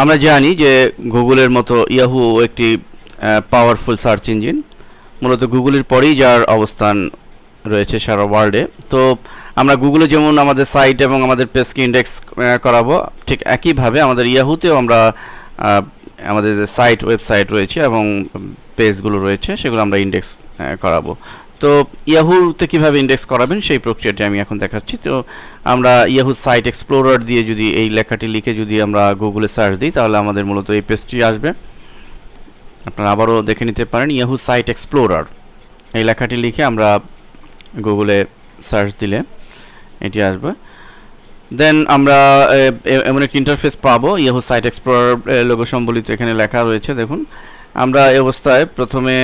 আমরা জানি যে গুগলের মতো ইয়াহু একটি পাওয়ারফুল সার্চ ইঞ্জিন মূলত গুগলের পরেই যার অবস্থান রয়েছে সারা ওয়ার্ল্ডে তো আমরা গুগলে যেমন আমাদের সাইট এবং আমাদের পেজকে ইন্ডেক্স করাবো, ঠিক একইভাবে আমাদের ইয়াহুতেও আমরা আমাদের যে সাইট ওয়েবসাইট রয়েছে এবং পেজগুলো রয়েছে, সেগুলো আমরা ইন্ডেক্স করাবো। তো ইয়াহুতে কীভাবে ইন্ডেক্স করাবেন সেই প্রক্রিয়াটি আমি এখন দেখাচ্ছি। তো আমরা ইয়াহু সাইট এক্সপ্লোরার দিয়ে যদি এই লেখাটি লিখে যদি আমরা গুগলে সার্চ দিই, তাহলে আমাদের মূলত এই পেজটি আসবে। আপনারা আবারও দেখে নিতে পারেন ইয়াহু সাইট এক্সপ্লোরার এই লেখাটি লিখে আমরা গুগলে সার্চ দিলে এটি আসবে। দেন আমরা এমন একটি ইন্টারফেস পাবো। ইয়াহু সাইট এক্সপ্লোরার লোগো সম্বলিত এখানে লেখা রয়েছে, দেখুন। আমরা এই অবস্থায় প্রথমে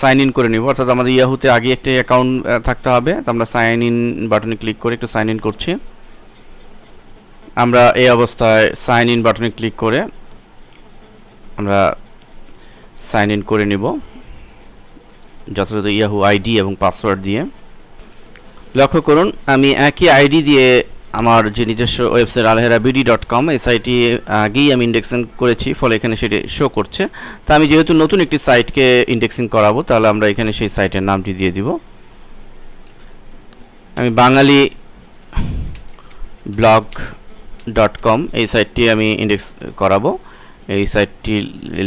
সাইন ইন করে নিব। অর্থাৎ আমাদের ইয়াহুতে আগে একটি অ্যাকাউন্ট থাকতে হবে। তো আমরা সাইন ইন বাটনে ক্লিক করে একটু সাইন ইন করছি। আমরা এই অবস্থায় সাইন ইন বাটনে ক্লিক করে আমরা সাইন ইন করে নিব। যথাযথ ইয়াহু আইডি এবং পাসওয়ার্ড দিয়ে। লক্ষ্য করুন, আমি একই আইডি দিয়ে আমার যে নিজস্ব website Alhera BD dot com এই সাইটটি আগেই আমি ইন্ডেক্সিং করেছি, ফলে এখানে সেটি শো করছে। তা আমি যেহেতু নতুন একটি সাইটকে ইন্ডেক্সিং করাবো, তাহলে আমরা এখানে সেই সাইটের নামটি দিয়ে দিব। আমি বাঙালি ব্লগ ডট কম এই সাইটটি আমি ইন্ডেক্স করাবো। এই সাইটটি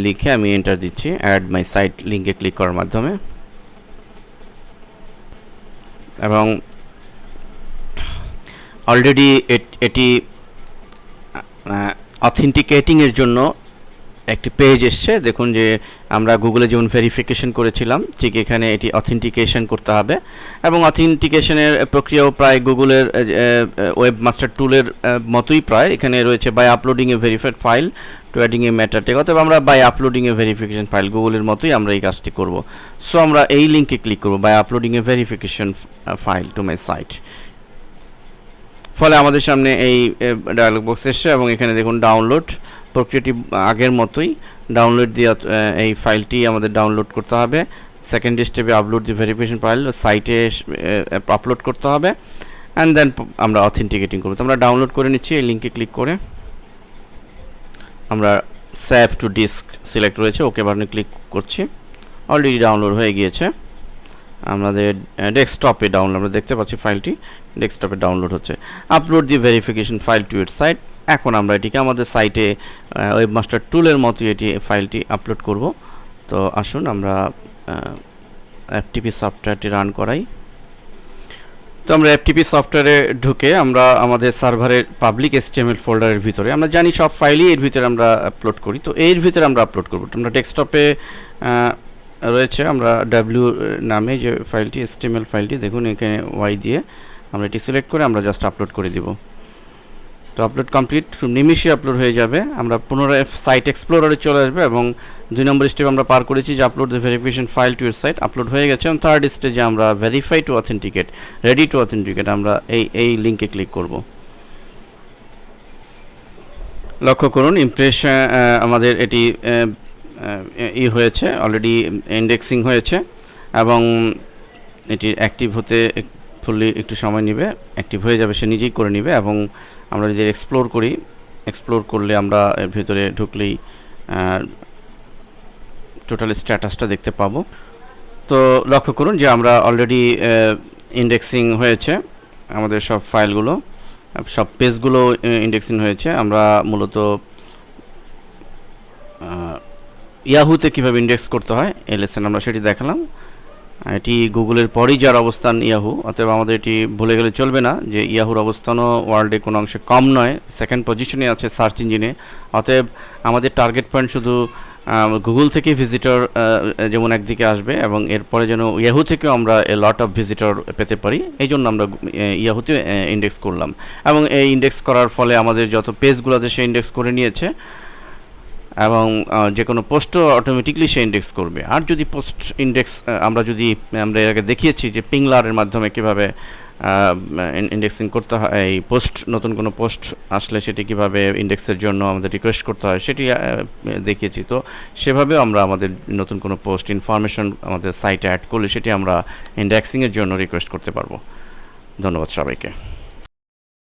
লিখে আমি এন্টার দিচ্ছি অ্যাড মাই সাইট লিঙ্কে ক্লিক করার মাধ্যমে। এবং অলরেডি এটি অথেন্টিকেটিংয়ের জন্য একটি পেজ এসছে। দেখুন যে আমরা গুগলে যেমন ভেরিফিকেশন করেছিলাম, ঠিক এখানে এটি অথেন্টিকেশন করতে হবে। এবং অথেন্টিকেশনের প্রক্রিয়াও প্রায় গুগলের ওয়েব মাস্টার টুলের মতোই প্রায়। এখানে রয়েছে by uploading a verified file to adding a meta tag অথবা আমরা by uploading a verification file গুগলের মতোই আমরা এই কাজটি করব। সো আমরা এই লিঙ্কে ক্লিক করব by uploading a verification file to my site ফলে আমাদের সামনে এই ডায়ালগ বক্স এসছে এবং এখানে দেখুন ডাউনলোড প্রক্রিয়াটি আগের মতোই। ডাউনলোড দিয়ে এই ফাইলটি আমাদের ডাউনলোড করতে হবে। সেকেন্ড স্টেপে আপলোড দি ভেরিফিকেশন ফাইল সাইটে আপলোড করতে হবে। অ্যান্ড দেন আমরা অথেন্টিকেটিং করব। তো আমরা ডাউনলোড করে নিচ্ছি, এই লিঙ্কে ক্লিক করে। আমরা সেভ টু ডিস্ক সিলেক্ট রয়েছে, ওকে বাটনে ক্লিক করছি। অলরেডি ডাউনলোড হয়ে গিয়েছে। আমাদের ডেস্কটপে ডাউনলোড আমরা দেখতে পাচ্ছি ফাইলটি ডেস্কটপে ডাউনলোড হচ্ছে। Upload the verification file to it site এখন আমরা এটিকে আমাদের সাইটে ওয়েবমাস্টার টুলের মতো এটি ফাইলটি আপলোড করব। তো আসুন আমরা এফটিপি সফটওয়্যারটি রান করাই। তো আমরা এফটিপি সফটওয়্যারে ঢুকে আমরা আমাদের সার্ভারের পাবলিক এসটিএমএল ফোল্ডারের ভিতরে, আমরা জানি সব ফাইলই এর ভিতরে আমরা আপলোড করি। তো এর ভিতরে আমরা আপলোড করব। আমরা ডেস্কটপে রয়েছে, আমরা ডাব্লিউ নামে যে ফাইলটি এসটিএমএল ফাইলটি, দেখুন এখানে ওয়াই দিয়ে আমরা এটি সিলেক্ট করে আমরা জাস্ট আপলোড করে দিব। তো আপলোড কমপ্লিট নিমিশে আপলোড হয়ে যাবে। আমরা পুনরায় সাইট এক্সপ্লোরারে চলে আসবে এবং দুই নম্বর স্টেপ আমরা পার করেছি যে upload the verification file to your site upload হয়ে গেছে এবং থার্ড স্টেজে আমরা verify to authenticate ready to authenticate আমরা এই এই লিঙ্কে ক্লিক করব। লক্ষ্য করুন ইমপ্রেশন আমাদের এটি ই হয়েছে অলরেডি ইন্ডেক্সিং হয়েছে এবং এটি অ্যাক্টিভ হতে ফুললি একটু সময় নেবে অ্যাক্টিভ হয়ে যাবে, সে নিজেই করে নেবে এবং আমরা যদি এক্সপ্লোর করি। এক্সপ্লোর করলে আমরা এর ভিতরে ঢুকলেই টোটাল স্ট্যাটাসটা দেখতে পাবো। তো লক্ষ্য করুন যে আমরা অলরেডি ইন্ডেক্সিং হয়েছে আমাদের সব ফাইলগুলো, সব পেজগুলো ইন্ডেক্সিং হয়েছে। আমরা মূলত ইয়াহুতে কীভাবে ইন্ডেক্স করতে হয়, এই লেসেন আমরা সেটি দেখালাম। এটি গুগলের পরেই যার অবস্থান ইয়াহু অতএব আমাদের এটি ভুলে গেলে চলবে না যে ইয়াহুর অবস্থানও ওয়ার্ল্ডে কোনো অংশে কম নয় সেকেন্ড পজিশনে আছে সার্চ ইঞ্জিনে অতএব আমাদের টার্গেট পয়েন্ট শুধু গুগল থেকে ভিজিটর যেমন একদিকে আসবে এবং এরপরে যেন ইয়াহু থেকেও আমরা এ লট অফ ভিজিটর পেতে পারি, এই জন্য আমরা ইয়াহুতে ইন্ডেক্স করলাম। এবং এই ইন্ডেক্স করার ফলে আমাদের যত পেজগুলো আছে, সে ইন্ডেক্স করে নিয়েছে। এবং যে কোনো পোস্টও অটোমেটিকলি সে ইন্ডেক্স করবে। আর যদি পোস্ট ইন্ডেক্স আমরা যদি, আমরা এর আগে দেখিয়েছি যে পিংলারের মাধ্যমে কীভাবে ইন্ডেক্সিং করতে হয়, এই পোস্ট নতুন কোনো পোস্ট আসলে সেটি কীভাবে ইন্ডেক্সের জন্য আমাদের রিকোয়েস্ট করতে হয়, সেটি দেখিয়েছি। তো সেভাবেও আমরা আমাদের নতুন কোনো পোস্ট ইনফরমেশন আমাদের সাইটে অ্যাড করলে সেটি আমরা ইন্ডেক্সিংয়ের জন্য রিকোয়েস্ট করতে পারব। ধন্যবাদ সবাইকে।